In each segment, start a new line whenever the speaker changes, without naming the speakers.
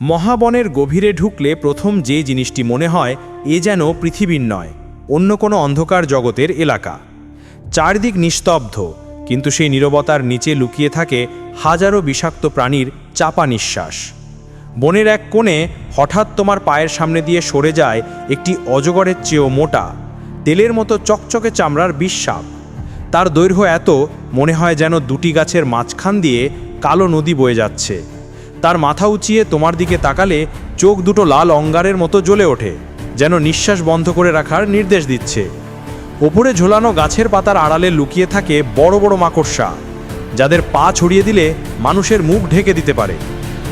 মহাবনের গভীরে ঢুকলে প্রথম যে জিনিসটি মনে হয়, এ যেন পৃথিবীর নয়, অন্য কোনো অন্ধকার জগতের এলাকা। চারদিক নিস্তব্ধ, কিন্তু সেই নীরবতার নিচে লুকিয়ে থাকে হাজারো বিষাক্ত প্রাণীর চাপা নিঃশ্বাস। বনের এক কোণে হঠাৎ তোমার পায়ের সামনে দিয়ে সরে যায় একটি অজগরের চেয়েও মোটা, তেলের মতো চকচকে চামড়ার বিশ্বাপ তার দৈর্ঘ্য এত, মনে হয় যেন দুটি গাছের মাঝখান দিয়ে কালো নদী বয়ে যাচ্ছে। তার মাথা উঁচিয়ে তোমার দিকে তাকালে চোখ দুটো লাল অঙ্গারের মতো জ্বলে ওঠে, যেন নিঃশ্বাস বন্ধ করে রাখার নির্দেশ দিচ্ছে। ওপরে ঝোলানো গাছের পাতার আড়ালে লুকিয়ে থাকে বড় বড় মাকড়সা, যাদের পা ছড়িয়ে দিলে মানুষের মুখ ঢেকে দিতে পারে।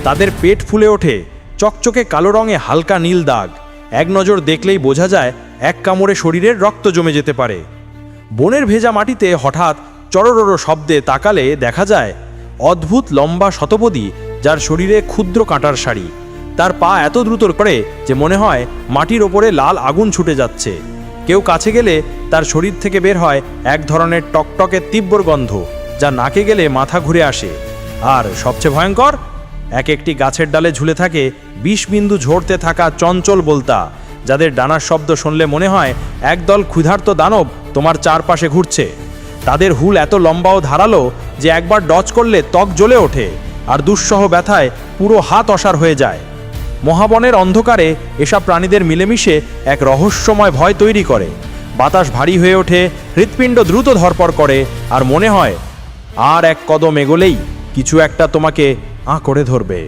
তাদের পেট ফুলে ওঠে, চকচকে কালো রঙে হালকা নীল দাগ, এক নজর দেখলেই বোঝা যায় এক কামড়ে শরীরের রক্ত জমে যেতে পারে। বনের ভেজা মাটিতে হঠাৎ চরড় শব্দে তাকালে দেখা যায়, অদ্ভুত লম্বা শতপদী যার শরীরে ক্ষুদ্র কাঁটার শাড়ি। তার পা এত দ্রুত করে যে মনে হয় মাটির ওপরে লাল আগুন ছুটে যাচ্ছে। কেউ কাছে গেলে তার শরীর থেকে বের হয় এক ধরনের টকটকে তীব্র গন্ধ, যা নাকে গেলে মাথা ঘুরে আসে। আর সবচেয়ে ভয়ঙ্কর, এক একটি গাছের ডালে ঝুলে থাকে বিষ বিন্দু ঝরতে থাকা চঞ্চল বলতা, যাদের ডানার শব্দ শুনলে মনে হয় একদল ক্ষুধার্ত দানব তোমার চারপাশে ঘুরছে। তাদের হুল এত লম্বা ও ধারালো যে একবার ডচ করলে ত্বক জ্বলে ওঠে। আর দুঃসহ ব্যথায় পুরো হাত অসার হয়ে যায়। মহাবনের অন্ধকারে এসব প্রাণীদের মিলেমিশে এক রহস্যময় ভয় তৈরি করে। বাতাস ভারী হয়ে ওঠে, হৃৎপিণ্ড দ্রুত ধরপর করে আর মনে হয়, আর এক কদম এগোলেই কিছু একটা তোমাকে আঁকড়ে ধরবে।